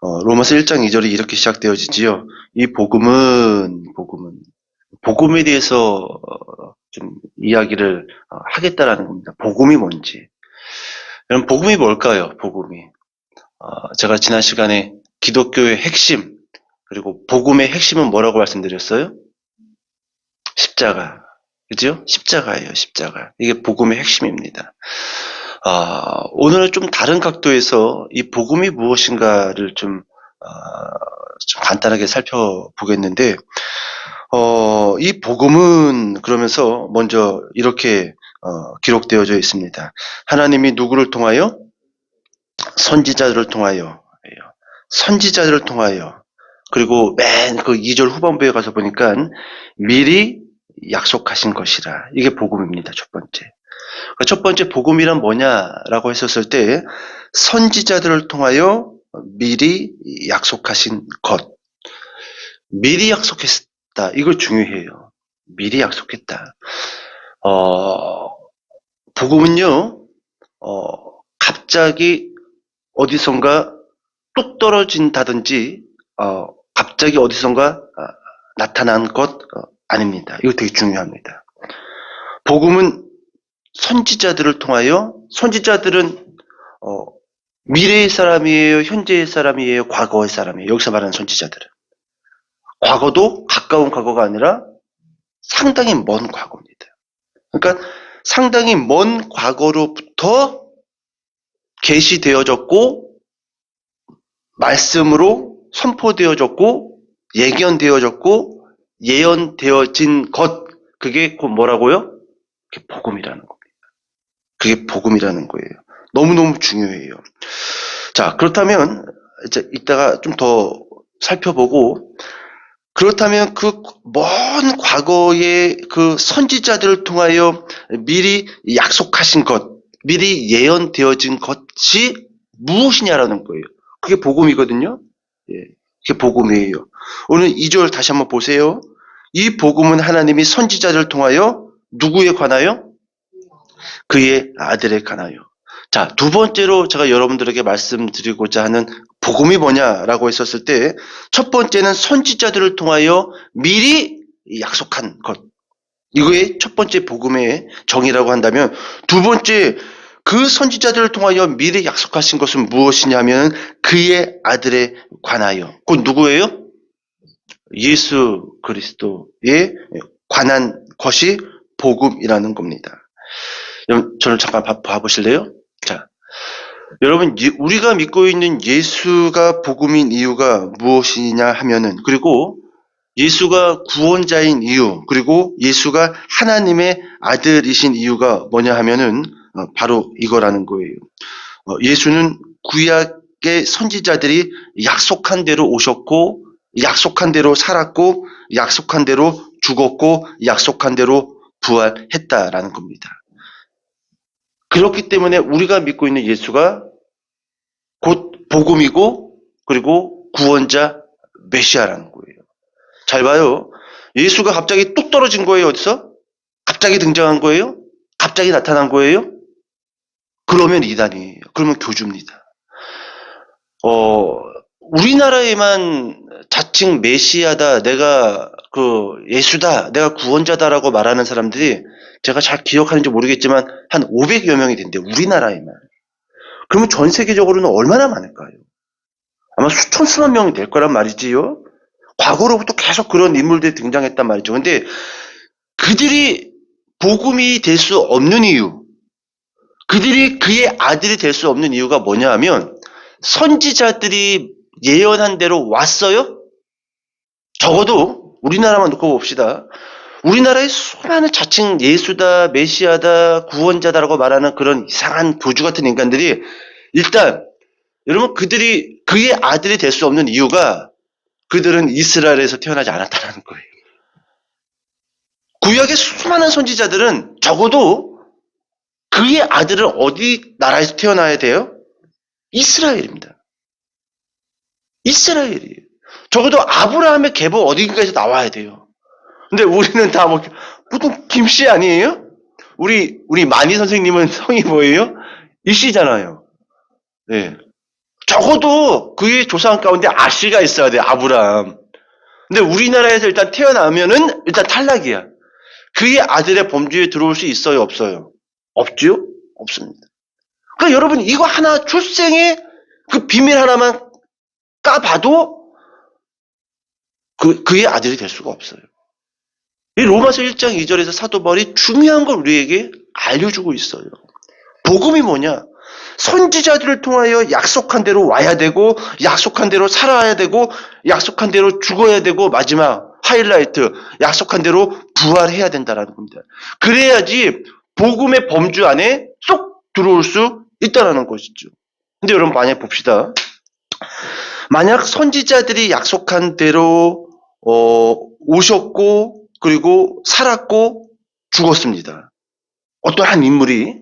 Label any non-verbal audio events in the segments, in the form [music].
어, 로마서 1장 2절이 이렇게 시작되어지지요. 이 복음은 복음은 복음에 대해서 어, 좀 이야기를 어, 하겠다라는 겁니다. 복음이 뭔지. 여러분 복음이 뭘까요? 복음이. 어, 제가 지난 시간에 기독교의 핵심 그리고 복음의 핵심은 뭐라고 말씀드렸어요? 십자가. 그죠? 십자가예요, 십자가. 이게 복음의 핵심입니다. 아, 오늘은 좀 다른 각도에서 이 복음이 무엇인가를 좀, 아, 좀 간단하게 살펴보겠는데, 어, 이 복음은 그러면서 먼저 이렇게 어, 기록되어져 있습니다. 하나님이 누구를 통하여? 선지자들을 통하여. 선지자들을 통하여. 그리고 맨 그 2절 후반부에 가서 보니까 미리 약속하신 것이라. 이게 복음입니다. 첫 번째. 첫 번째 복음이란 뭐냐라고 했었을 때 선지자들을 통하여 미리 약속하신 것. 미리 약속했다. 이걸 중요해요. 미리 약속했다. 어, 복음은요, 어, 갑자기 어디선가 뚝 떨어진다든지, 어, 갑자기 어디선가 어, 나타난 것 어, 아닙니다. 이거 되게 중요합니다. 복음은 선지자들을 통하여 선지자들은 어, 미래의 사람이에요, 현재의 사람이에요, 과거의 사람이에요. 여기서 말하는 선지자들은 과거도 가까운 과거가 아니라 상당히 먼 과거입니다. 그러니까 상당히 먼 과거로부터 계시되어졌고 말씀으로 선포되어졌고 예견되어졌고 예언되어진 것 그게 곧 뭐라고요? 복음이라는. 그게 복음이라는 거예요. 너무너무 중요해요. 자, 그렇다면 이제 이따가 좀 더 살펴보고 그렇다면 그 먼 과거의 그 선지자들을 통하여 미리 약속하신 것, 미리 예언되어진 것이 무엇이냐라는 거예요. 그게 복음이거든요. 예, 그게 복음이에요. 오늘 2절 다시 한번 보세요. 이 복음은 하나님이 선지자를 통하여 누구에 관하여? 그의 아들에 관하여. 자, 두 번째로 제가 여러분들에게 말씀드리고자 하는 복음이 뭐냐라고 했었을 때, 첫 번째는 선지자들을 통하여 미리 약속한 것. 이거의 첫 번째 복음의 정의라고 한다면, 두 번째, 그 선지자들을 통하여 미리 약속하신 것은 무엇이냐면, 그의 아들에 관하여. 그 누구예요? 예수 그리스도에 관한 것이 복음이라는 겁니다. 여러분, 저를 잠깐 봐, 봐보실래요? 자, 여러분, 예- 우리가 믿고 있는 예수가 복음인 이유가 무엇이냐 하면은, 그리고 예수가 구원자인 이유, 그리고 예수가 하나님의 아들이신 이유가 뭐냐 하면은, 어, 바로 이거라는 거예요. 어, 예수는 구약의 선지자들이 약속한 대로 오셨고, 약속한 대로 살았고, 약속한 대로 죽었고, 약속한 대로 부활했다라는 겁니다. 그렇기 때문에 우리가 믿고 있는 예수가 곧 복음이고 그리고 구원자 메시아라는 거예요. 잘 봐요. 예수가 갑자기 뚝 떨어진 거예요. 어디서? 갑자기 등장한 거예요? 갑자기 나타난 거예요? 그러면 이단이에요. 그러면 교주입니다. 어, 우리나라에만 자칭 메시아다, 내가 그 예수다, 내가 구원자다라고 말하는 사람들이 제가 잘 기억하는지 모르겠지만 한 500여 명이 된대요. 우리나라에만. 그러면 전 세계적으로는 얼마나 많을까요? 아마 수천 수만 명이 될 거란 말이지요. 과거로부터 계속 그런 인물들이 등장했단 말이죠. 근데 그들이 복음이 될 수 없는 이유, 그들이 그의 아들이 될 수 없는 이유가 뭐냐 하면 선지자들이 예언한 대로 왔어요? 적어도 우리나라만 놓고 봅시다. 우리나라의 수많은 자칭 예수다, 메시아다, 구원자다라고 말하는 그런 이상한 교주 같은 인간들이 일단 여러분 그들이 그의 아들이 될 수 없는 이유가 그들은 이스라엘에서 태어나지 않았다는 거예요. 구약의 수많은 선지자들은 적어도 그의 아들은 어디 나라에서 태어나야 돼요? 이스라엘입니다. 이스라엘이에요. 적어도 아브라함의 계보 어딘가에서 나와야 돼요. 근데 우리는 다 뭐, 보통 김씨 아니에요? 우리, 우리 마니 선생님은 [laughs] 성이 뭐예요? 이씨잖아요. 네. 적어도 그의 조상 가운데 아씨가 있어야 돼, 아브라함. 근데 우리나라에서 일단 태어나면은 일단 탈락이야. 그의 아들의 범주에 들어올 수 있어요, 없어요? 없죠? 없습니다. 그러니까 여러분, 이거 하나, 출생의 그 비밀 하나만 까봐도 그, 그의 아들이 될 수가 없어요. 이 로마서 1장 2절에서 사도 바울이 중요한 걸 우리에게 알려주고 있어요. 복음이 뭐냐? 선지자들을 통하여 약속한 대로 와야 되고, 약속한 대로 살아야 되고, 약속한 대로 죽어야 되고, 마지막 하이라이트, 약속한 대로 부활해야 된다라는 겁니다. 그래야지 복음의 범주 안에 쏙 들어올 수 있다라는 것이죠. 근데 여러분 만약 봅시다. 만약 선지자들이 약속한 대로 어, 오셨고 그리고 살았고 죽었습니다. 어떤 한 인물이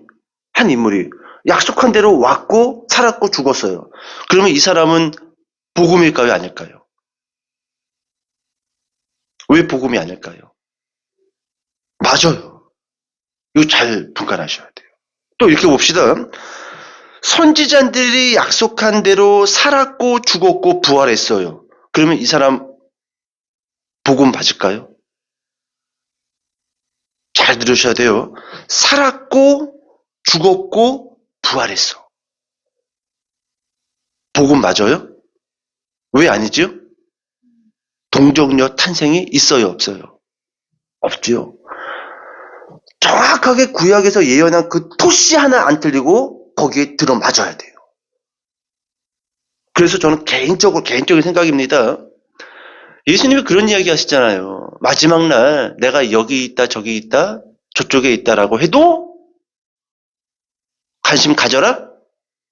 한 인물이 약속한 대로 왔고 살았고 죽었어요. 그러면 이 사람은 복음일까요, 아닐까요? 왜 복음이 아닐까요? 맞아요. 이거 잘 분간하셔야 돼요. 또 이렇게 봅시다. 선지자들이 약속한 대로 살았고 죽었고 부활했어요. 그러면 이 사람 복음 받을까요? 잘 들으셔야 돼요. 살았고 죽었고 부활했어. 복음 맞아요? 왜 아니죠? 동정녀 탄생이 있어요, 없어요? 없지요. 정확하게 구약에서 예언한 그 토시 하나 안 틀리고 거기에 들어맞아야 돼요. 그래서 저는 개인적으로, 개인적인 생각입니다. 예수님이 그런 이야기 하시잖아요. 마지막 날 내가 여기 있다, 저기 있다, 저쪽에 있다라고 해도 관심 가져라?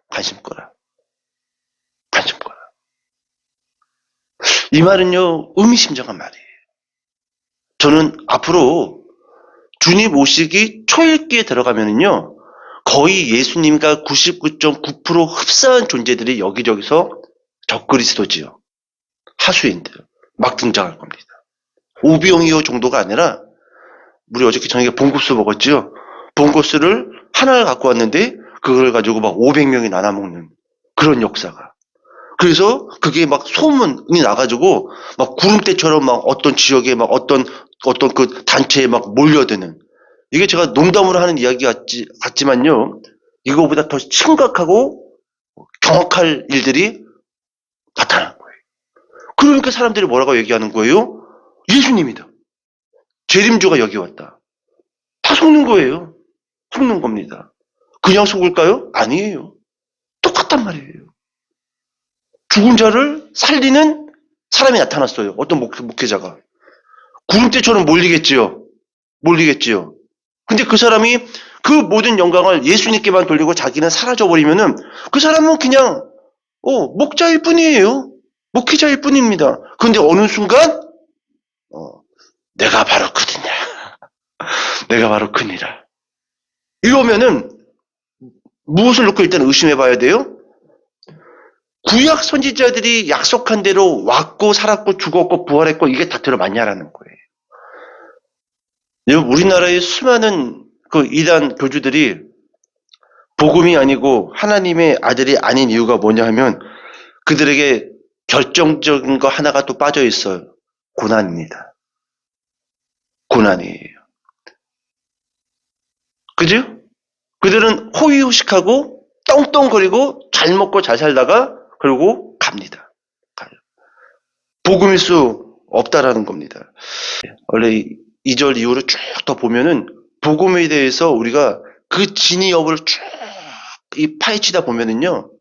관심 꺼라. 관심 꺼라. 이 말은요, 의미심장한 말이에요. 저는 앞으로 주님 오시기 초읽기에 들어가면은요, 거의 예수님과 99.9% 흡사한 존재들이 여기저기서 적그리스도지요. 하수인들. 막 등장할 겁니다. 오비용이요 정도가 아니라, 우리 어저께 저녁에 봉구스 먹었지요? 봉구스를 하나를 갖고 왔는데, 그걸 가지고 막 500명이 나눠 먹는 그런 역사가. 그래서 그게 막 소문이 나가지고 막 구름대처럼 막 어떤 지역에 막 어떤 어떤 그 단체에 막 몰려드는 이게 제가 농담으로 하는 이야기 같지, 같지만요 이거보다 더 심각하고 경악할 일들이 나타난 거예요. 그러니까 사람들이 뭐라고 얘기하는 거예요? 예수님이다. 재림주가 여기 왔다. 다 속는 거예요. 속는 겁니다. 그냥 속을까요? 아니에요. 똑같단 말이에요. 죽은 자를 살리는 사람이 나타났어요. 어떤 목, 목회자가. 구름대처럼 몰리겠지요. 몰리겠지요. 근데 그 사람이 그 모든 영광을 예수님께만 돌리고 자기는 사라져버리면은 그 사람은 그냥, 어, 목자일 뿐이에요. 목회자일 뿐입니다. 근데 어느 순간, 어, 내가 바로 그들이야. [laughs] 내가 바로 그니라. 이러면은 무엇을 놓고 일단 의심해 봐야 돼요? 구약 선지자들이 약속한 대로 왔고 살았고 죽었고 부활했고 이게 다 들어맞냐라는 거예요. 우리나라의 수많은 그 이단 교주들이 복음이 아니고 하나님의 아들이 아닌 이유가 뭐냐 하면 그들에게 결정적인 거 하나가 또 빠져 있어요. 고난입니다. 고난이에요. 그죠? 그들은 호의호식하고 떵떵거리고 잘 먹고 잘 살다가 그리고 갑니다. 가요. 복음일 수 없다라는 겁니다. 원래 2절 이후로 쭉 더 보면은 복음에 대해서 우리가 그 진위 여부를 쭉 이 파헤치다 보면은요.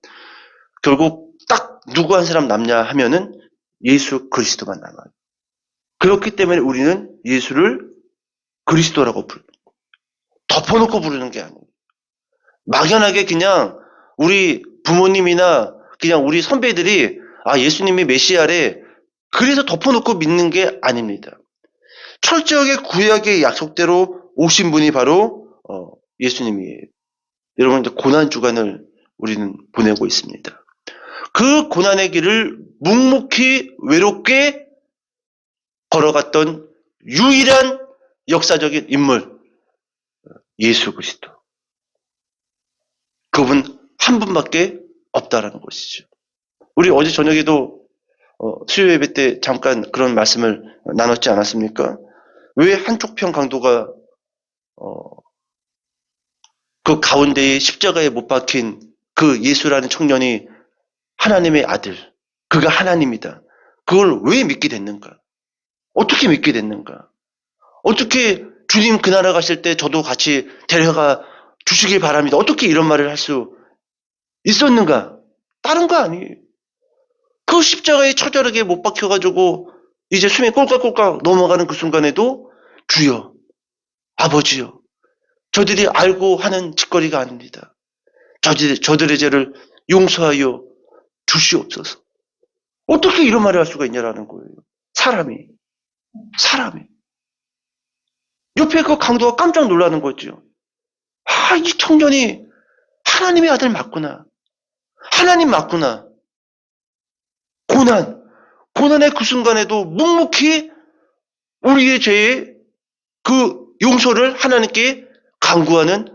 결국 딱 누구 한 사람 남냐 하면은 예수 그리스도만 남아요. 그렇기 때문에 우리는 예수를 그리스도라고 거예요. 덮어놓고 부르는 게 아니에요. 막연하게 그냥 우리 부모님이나 그냥 우리 선배들이 아 예수님이 메시아래 그래서 덮어놓고 믿는 게 아닙니다. 철저하게 구약의 약속대로 오신 분이 바로 어, 예수님이에요. 여러분 이제 고난 주간을 우리는 보내고 있습니다. 그 고난의 길을 묵묵히 외롭게 걸어갔던 유일한 역사적인 인물 예수 그리스도. 그분 한 분밖에 없다라는 것이죠. 우리 어제 저녁에도 어, 수요 예배 때 잠깐 그런 말씀을 나눴지 않았습니까? 왜 한쪽 편 강도가 어, 그 가운데에 십자가에 못 박힌 그 예수라는 청년이 하나님의 아들, 그가 하나님이다. 그걸 왜 믿게 됐는가? 어떻게 믿게 됐는가? 어떻게 주님 그 나라 가실 때 저도 같이 데려가 주시길 바랍니다. 어떻게 이런 말을 할 수 있었는가? 다른 거 아니에요. 그 십자가에 처절하게 못 박혀가지고 이제 숨이 꼴깍꼴깍 넘어가는 그 순간에도 주여, 아버지여, 저들이 알고 하는 짓거리가 아닙니다. 저들, 저들의 죄를 용서하여 주시옵소서. 어떻게 이런 말을 할 수가 있냐라는 거예요. 사람이. 사람이. 옆에 그 강도가 깜짝 놀라는 거죠. 아, 이 청년이 하나님의 아들 맞구나. 하나님 맞구나. 고난. 고난의 그 순간에도 묵묵히 우리의 죄의 그 용서를 하나님께 강구하는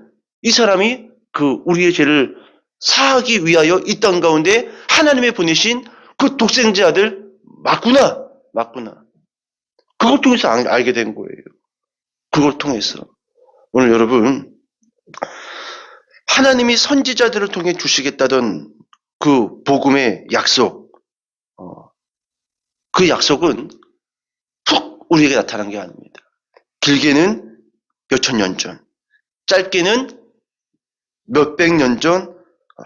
이 사람이 그 우리의 죄를 사하기 위하여 이 땅 가운데 하나님의 보내신 그 독생자 아들 맞구나. 맞구나. 그걸 통해서 알- 알게 된 거예요. 그걸 통해서. 오늘 여러분, 하나님이 선지자들을 통해 주시겠다던 그 복음의 약속, 어, 그 약속은 훅 우리에게 나타난 게 아닙니다. 길게는 몇천 년 전, 짧게는 몇백 년 전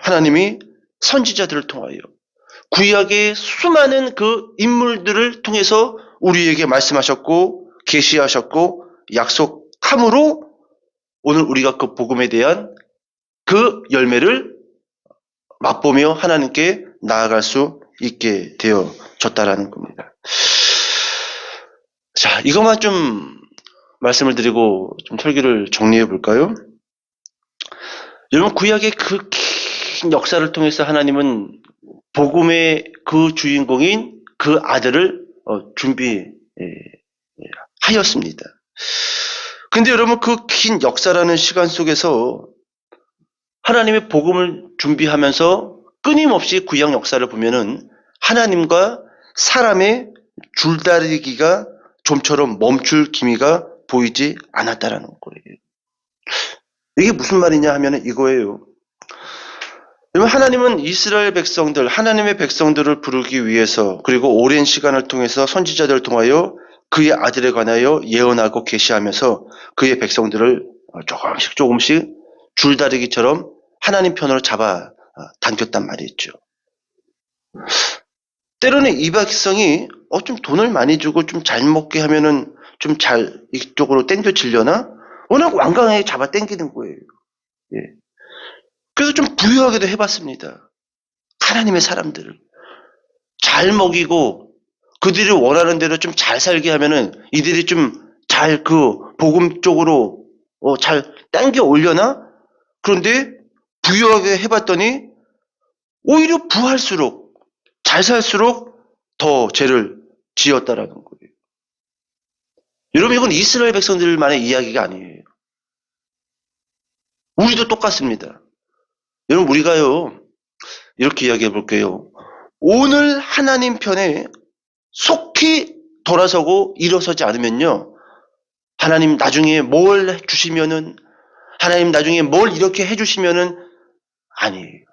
하나님이 선지자들을 통하여 구약의 수많은 그 인물들을 통해서 우리에게 말씀하셨고 계시하셨고 약속함으로 오늘 우리가 그 복음에 대한 그 열매를 맛보며 하나님께 나아갈 수 있게 되어졌다라는 겁니다. 자, 이것만 좀 말씀을 드리고 좀 설교를 정리해 볼까요? 여러분 구약의 그 긴 역사를 통해서 하나님은 복음의 그 주인공인 그 아들을 어, 준비하였습니다. 근데 여러분 그 긴 역사라는 시간 속에서 하나님의 복음을 준비하면서 끊임없이 구약 역사를 보면은 하나님과 사람의 줄다리기가 좀처럼 멈출 기미가 보이지 않았다라는 거예요. 이게 무슨 말이냐 하면은 이거예요. 하나님은 이스라엘 백성들, 하나님의 백성들을 부르기 위해서 그리고 오랜 시간을 통해서 선지자들을 통하여 그의 아들에 관하여 예언하고 계시하면서 그의 백성들을 조금씩 조금씩 줄다리기처럼 하나님 편으로 잡아 당겼단 말이죠. 때로는 이 백성이 어, 좀 돈을 많이 주고 좀 잘 먹게 하면은 좀 잘 이쪽으로 땡겨지려나? 워낙 완강하게 잡아 당기는 거예요. 예. 그래서 좀 부유하게도 해봤습니다. 하나님의 사람들을. 잘 먹이고 그들이 원하는 대로 좀 잘 살게 하면은 이들이 좀 잘 그 복음 쪽으로 어, 잘 당겨 올려나? 그런데 부유하게 해봤더니 오히려 부할수록 잘 살수록 더 죄를 지었다라는 거예요. 여러분 이건 이스라엘 백성들만의 이야기가 아니에요. 우리도 똑같습니다. 여러분 우리가요 이렇게 이야기해 볼게요. 오늘 하나님 편에 속히 돌아서고 일어서지 않으면요 하나님 나중에 뭘 주시면은 하나님 나중에 뭘 이렇게 해주시면은 아니에요.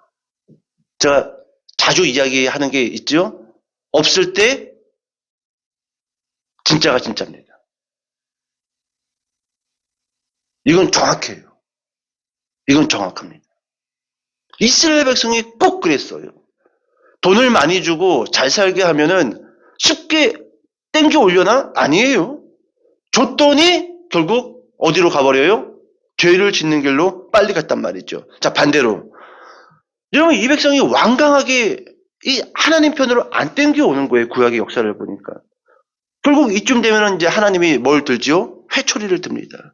제가 자주 이야기하는 게 있죠. 없을 때 진짜가 진짜입니다. 이건 정확해요. 이건 정확합니다. 이스라엘 백성이 꼭 그랬어요. 돈을 많이 주고 잘 살게 하면은 쉽게 땡겨 올려나? 아니에요. 줬더니 결국 어디로 가버려요? 죄를 짓는 길로 빨리 갔단 말이죠. 자, 반대로. 여러분, 이 백성이 완강하게 이 하나님 편으로 안 땡겨 오는 거예요. 구약의 역사를 보니까. 결국 이쯤 되면 이제 하나님이 뭘 들지요? 회초리를 듭니다.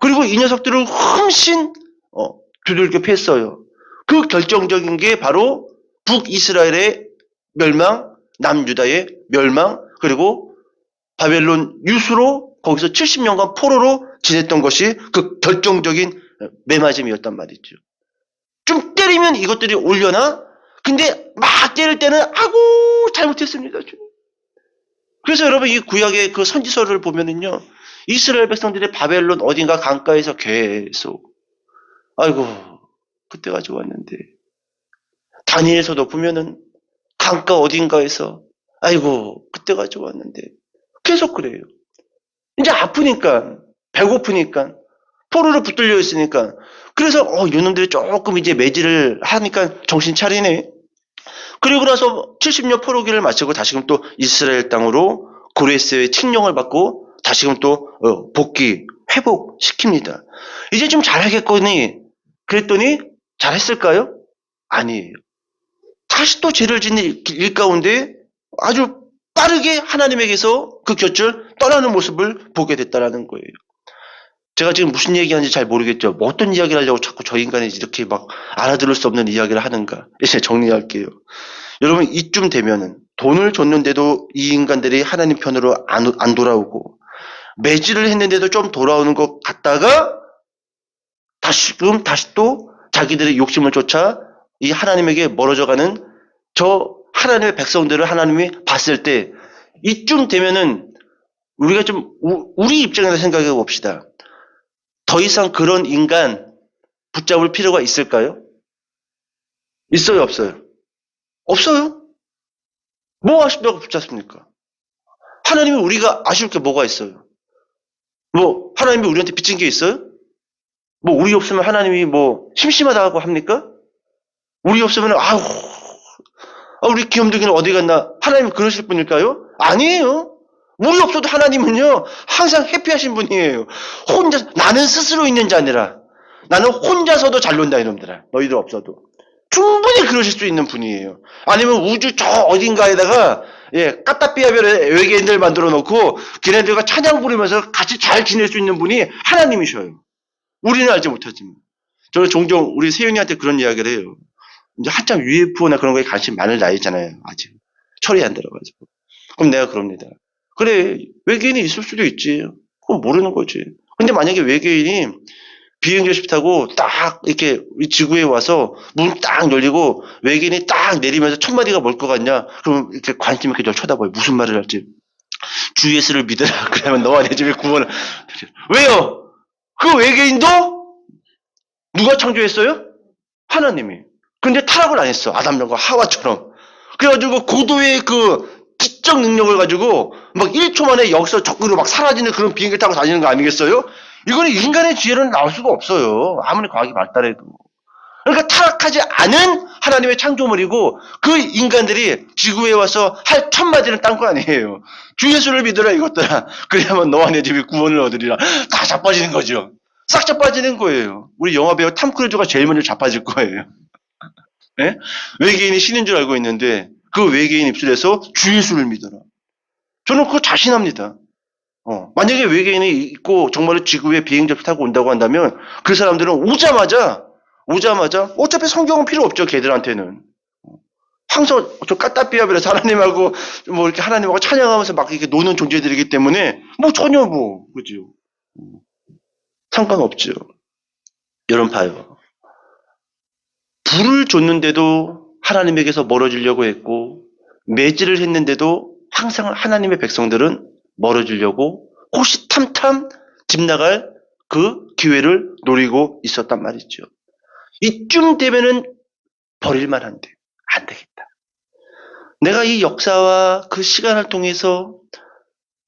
그리고 이 녀석들을 훨씬 어, 두들겨 팼어요. 그 결정적인 게 바로 북이스라엘의 멸망, 남유다의 멸망, 그리고 바벨론 유수로 거기서 70년간 포로로 지냈던 것이 그 결정적인 매맞음이었단 말이죠. 좀 때리면 이것들이 올려나 근데 막 때릴 때는 아고 잘못했습니다. 그래서 여러분 이 구약의 그 선지서를 보면은요. 이스라엘 백성들이 바벨론 어딘가 강가에서 계속 아이고 그때가 좋았는데 다니엘서도 보면은 강가 어딘가에서 아이고 그때가 좋았는데 계속 그래요. 이제 아프니까 배고프니까 포로로 붙들려 있으니까 그래서 어 이놈들이 조금 이제 매질을 하니까 정신 차리네. 그리고 나서 70년 포로기를 마치고 다시금 또 이스라엘 땅으로 고레스의 칙령을 받고 다시금 또 어, 복귀 회복시킵니다. 이제 좀 잘하겠거니 그랬더니 잘했을까요? 아니에요. 다시 또 죄를 짓는 일- 일 가운데 아주 빠르게 하나님에게서 그 곁을 떠나는 모습을 보게 됐다라는 거예요. 제가 지금 무슨 얘기하는지 잘 모르겠죠. 뭐 어떤 이야기를 하려고 자꾸 저 인간이 이렇게 막 알아들을 수 없는 이야기를 하는가. 이제 정리할게요. 여러분 이쯤 되면은 돈을 줬는데도 이 인간들이 하나님 편으로 안, 안 돌아오고 매질을 했는데도 좀 돌아오는 것 같다가 다시금 다시 또 자기들의 욕심을 쫓아 이 하나님에게 멀어져가는 저 하나님의 백성들을 하나님이 봤을 때 이쯤 되면은 우리가 좀 우- 우리 입장에서 생각해 봅시다. 더 이상 그런 인간 붙잡을 필요가 있을까요? 있어요, 없어요? 없어요. 뭐 하시다고 붙잡습니까? 하나님이 우리가 아쉬울 게 뭐가 있어요? 뭐 하나님이 우리한테 빚진 게 있어요? 뭐 우리 없으면 하나님이 뭐 심심하다고 합니까? 우리 없으면 아우 아, 우리 귀염둥이는 어디 갔나? 하나님이 그러실 분일까요? 아니에요. 우리 없어도 하나님은요 항상 해피하신 분이에요. 혼자 나는 스스로 있는 자니라. 나는 혼자서도 잘 논다 이놈들아. 너희들 없어도 충분히 그러실 수 있는 분이에요. 아니면 우주 저 어딘가에다가 예 까따삐아별의 외계인들 만들어 놓고 걔네들과 찬양 부르면서 같이 잘 지낼 수 있는 분이 하나님이셔요. 우리는 알지 못하지만 저는 종종 우리 세윤이한테 그런 이야기를 해요. 이제 한참 UFO나 그런 거에 관심 많을 나이잖아요. 아직 철이 안 들어가지고. 그럼 내가 그럽니다. 그래 외계인이 있을 수도 있지. 그건 모르는 거지. 근데 만약에 외계인이 비행기를 타고 딱 이렇게 이 지구에 와서 문 딱 열리고 외계인이 딱 내리면서 첫 마디가 뭘 것 같냐? 그럼 이렇게 관심 있게 저 쳐다봐요. 무슨 말을 할지. 주 예수를 믿으라. [laughs] 그러면 너와 내 집에 구원을. 왜요? 그 외계인도 누가 창조했어요? 하나님이. 근데 타락을 안 했어. 아담과 하와처럼. 그래가지고 고도의 그 지적 능력을 가지고 막 1초 만에 여기서 적으로 막 사라지는 그런 비행기 타고 다니는 거 아니겠어요? 이거는 인간의 지혜로는 나올 수가 없어요. 아무리 과학이 발달해도. 그러니까 타락하지 않은 하나님의 창조물이고 그 인간들이 지구에 와서 할 첫마디는 딴거 아니에요. 주 예수를 믿으라 이것들아. 그래야만 너와 내 집이 구원을 얻으리라. 다 자빠지는 거죠. 싹 자빠지는 거예요. 우리 영화배우 탐 크루즈가 제일 먼저 자빠질 거예요. 예? 외계인이 신인 줄 알고 있는데 그 외계인 입술에서 주 예수를 믿어라. 저는 그거 자신합니다. 어, 만약에 외계인이 있고 정말로 지구에 비행기를 타고 온다고 한다면 그 사람들은 오자마자 오자마자 어차피 성경은 필요 없죠 걔들한테는. 항상 저 까따삐아비라 하나님하고 뭐 이렇게 하나님하고 찬양하면서 막 이렇게 노는 존재들이기 때문에 뭐 전혀 뭐 그죠? 상관없죠. 여러분 봐요. 불을 줬는데도 하나님에게서 멀어지려고 했고 매질을 했는데도 항상 하나님의 백성들은 멀어지려고 호시탐탐 집 나갈 그 기회를 노리고 있었단 말이죠. 이쯤 되면은 버릴만 한데 안 되겠다. 내가 이 역사와 그 시간을 통해서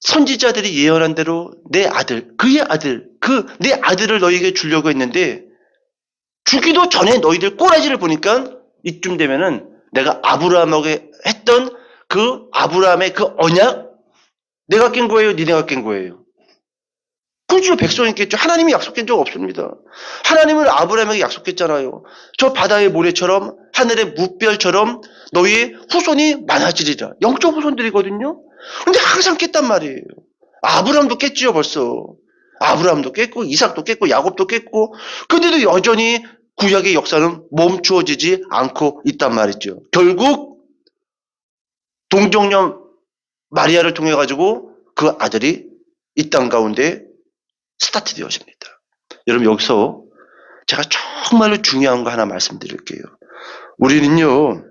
선지자들이 예언한 대로 내 아들, 그의 아들, 그 내 아들을 너에게 주려고 했는데 주기도 전에 너희들 꼬라지를 보니까 이쯤 되면은 내가 아브라함에게 했던 그 아브라함의 그 언약 내가 깬 거예요, 니네가 깬 거예요. 그죠 백성이 깼죠. 하나님이 약속한 적 없습니다. 하나님은 아브라함에게 약속했잖아요. 저 바다의 모래처럼 하늘의 무별처럼 너희의 후손이 많아지리라. 영적 후손들이거든요. 근데 항상 깼단 말이에요. 아브라함도 깼지요 벌써. 아브라함도 깼고 이삭도 깼고 야곱도 깼고 근데도 여전히 구약의 역사는 멈추어지지 않고 있단 말이죠. 결국 동정녀 마리아를 통해 가지고 그 아들이 이 땅 가운데 스타트 되어집니다. 여러분 여기서 제가 정말로 중요한 거 하나 말씀드릴게요. 우리는요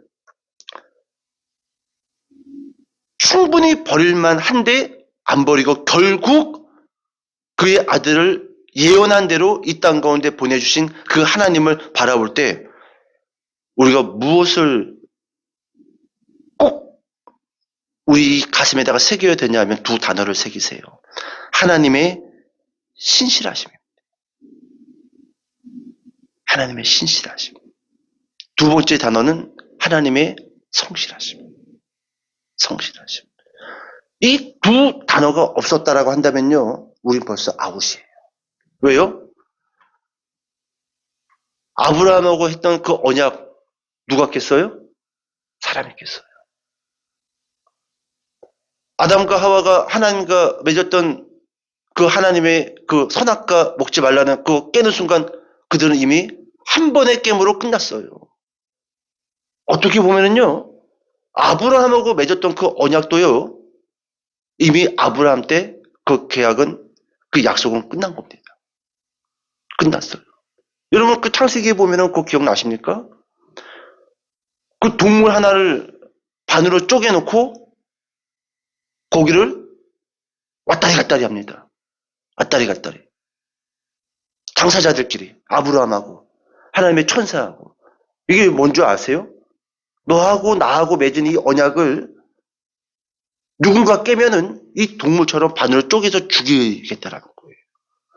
충분히 버릴만 한데 안 버리고 결국 그의 아들을 예언한 대로 이 땅 가운데 보내주신 그 하나님을 바라볼 때 우리가 무엇을 우리 가슴에다가 새겨야 되냐면 두 단어를 새기세요. 하나님의 신실하심입니다. 하나님의 신실하심. 두 번째 단어는 하나님의 성실하심. 성실하심. 이 두 단어가 없었다라고 한다면요, 우린 벌써 아웃이에요. 왜요? 아브라함하고 했던 그 언약 누가 깼어요? 사람이 깼어요. 아담과 하와가 하나님과 맺었던 그 하나님의 그 선악과 먹지 말라는 그 깨는 순간 그들은 이미 한 번의 깨물로 끝났어요. 어떻게 보면은요, 아브라함하고 맺었던 그 언약도요, 이미 아브라함 때 그 계약은 그 약속은 끝난 겁니다. 끝났어요. 여러분 그 창세기에 보면은 그 기억나십니까? 그 동물 하나를 반으로 쪼개놓고 고기를 왔다리 갔다리 합니다. 왔다리 갔다리. 당사자들끼리 아브라함하고 하나님의 천사하고 이게 뭔지 아세요? 너하고 나하고 맺은 이 언약을 누군가 깨면은 이 동물처럼 반으로 쪼개서 죽이겠다라는 거예요.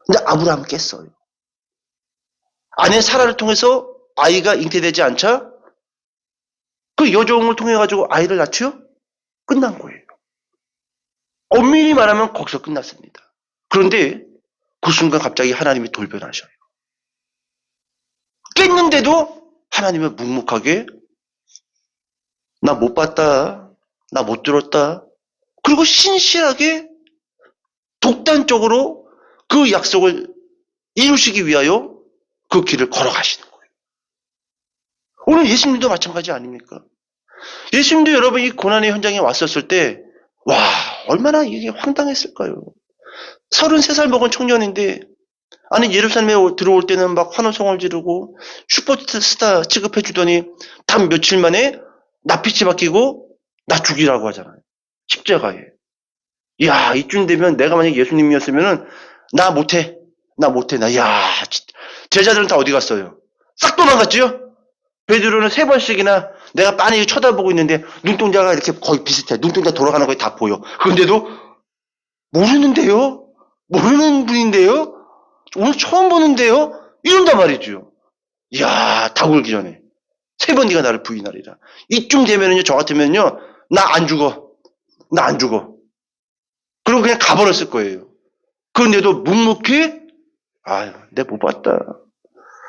근데 아브라함 깼어요. 아내 사라를 통해서 아이가 잉태되지 않자 그 여종을 통해 가지고 아이를 낳지요? 끝난 거예요. 엄밀히 말하면 거기서 끝났습니다. 그런데 그 순간 갑자기 하나님이 돌변하셔요. 깼는데도 하나님은 묵묵하게 나 못 봤다. 나 못 들었다. 그리고 신실하게 독단적으로 그 약속을 이루시기 위하여 그 길을 걸어가시는 거예요. 오늘 예수님도 마찬가지 아닙니까? 예수님도 여러분 이 고난의 현장에 왔었을 때, 와, 얼마나 이게 황당했을까요? 33살 먹은 청년인데, 아니, 예루살렘에 들어올 때는 막 환호성을 지르고, 슈퍼스타 취급해 주더니, 단 며칠 만에 나피치 맡기고, 나 죽이라고 하잖아요. 십자가에. 이야, 이쯤 되면 내가 만약 예수님이었으면은, 나 못해. 나 못해. 나, 야. 제자들은 다 어디 갔어요? 싹 도망갔지요? 베드로는 세 번씩이나 내가 빤히 쳐다보고 있는데 눈동자가 이렇게 거의 비슷해. 눈동자 돌아가는 거에 다 보여. 그런데도 모르는데요? 모르는 분인데요? 오늘 처음 보는데요? 이런단 말이죠. 이야, 다 울기 전에. 세 번 네가 나를 부인하리라. 이쯤 되면은요, 저 같으면요, 나 안 죽어. 나 안 죽어. 그리고 그냥 가버렸을 거예요. 그런데도 묵묵히, 아유, 내가 못 봤다.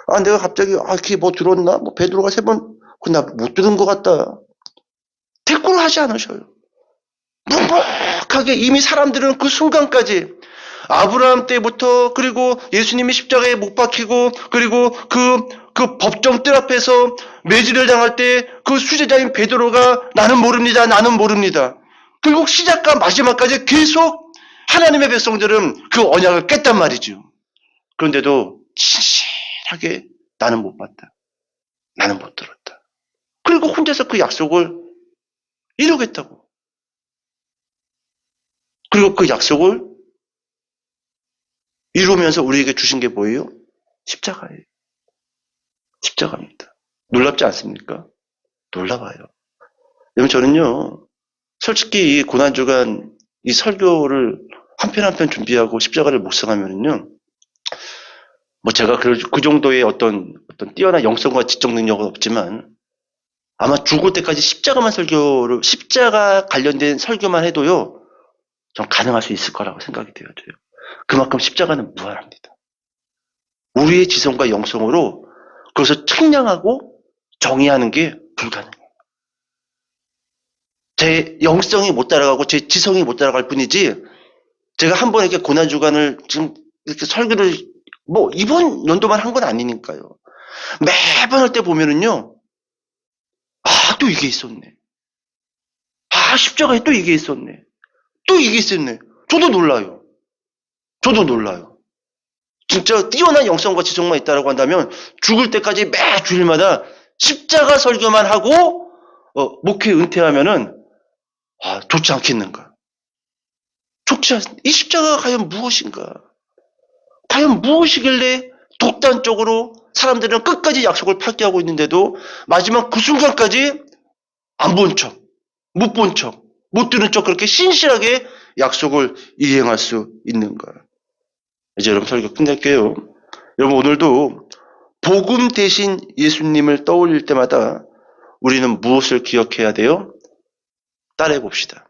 아, 내가 갑자기, 아, 이렇게 뭐 들었나? 뭐, 베드로가 세 번, 그나 못 들은 것 같다. 대꾸를 하지 않으셔요. 묵묵하게 이미 사람들은 그 순간까지 아브라함 때부터 그리고 예수님이 십자가에 못 박히고 그리고 그, 그 법정 뜰 앞에서 매질을 당할 때 그 수제자인 베드로가 나는 모릅니다. 나는 모릅니다. 결국 시작과 마지막까지 계속 하나님의 백성들은 그 언약을 깼단 말이죠. 그런데도 하게 나는 못 봤다. 나는 못 들었다. 그리고 혼자서 그 약속을 이루겠다고. 그리고 그 약속을 이루면서 우리에게 주신 게 뭐예요? 십자가예요. 십자가입니다. 놀랍지 않습니까? 놀라봐요. 여러분 저는요, 솔직히 이 고난주간 이 설교를 한편 한편 준비하고 십자가를 묵상하면요, 뭐 제가 그, 그 정도의 어떤 어떤 뛰어난 영성과 지적 능력은 없지만 아마 죽을 때까지 십자가만 설교를 십자가 관련된 설교만 해도요, 전 가능할 수 있을 거라고 생각이 되어져요. 그만큼 십자가는 무한합니다. 우리의 지성과 영성으로 그것을 측량하고 정의하는 게 불가능해요. 제 영성이 못 따라가고 제 지성이 못 따라갈 뿐이지 제가 한번 이렇게 고난 주간을 지금 이렇게 설교를 뭐 이번 연도만 한 건 아니니까요. 매번 할 때 보면은요. 아, 또 이게 있었네. 아, 십자가에 또 이게 있었네. 또 이게 있었네. 저도 놀라요. 저도 놀라요. 진짜 뛰어난 영성과 지성만 있다라고 한다면 죽을 때까지 매 주일마다 십자가 설교만 하고 어, 목회 은퇴하면은 아, 좋지 않겠는가? 좋지 않, 이 십자가가 과연 무엇인가? 과연 무엇이길래 독단적으로 사람들은 끝까지 약속을 파기하고 있는데도 마지막 그 순간까지 안 본 척, 못 본 척, 못 들은 척 그렇게 신실하게 약속을 이행할 수 있는가? 이제 여러분 설교 끝낼게요. 여러분 오늘도 복음 대신 예수님을 떠올릴 때마다 우리는 무엇을 기억해야 돼요? 따라해 봅시다.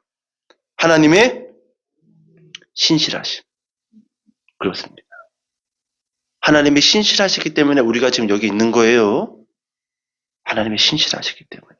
하나님의 신실하심. 그렇습니다. 하나님이 신실하시기 때문에 우리가 지금 여기 있는 거예요. 하나님이 신실하시기 때문에.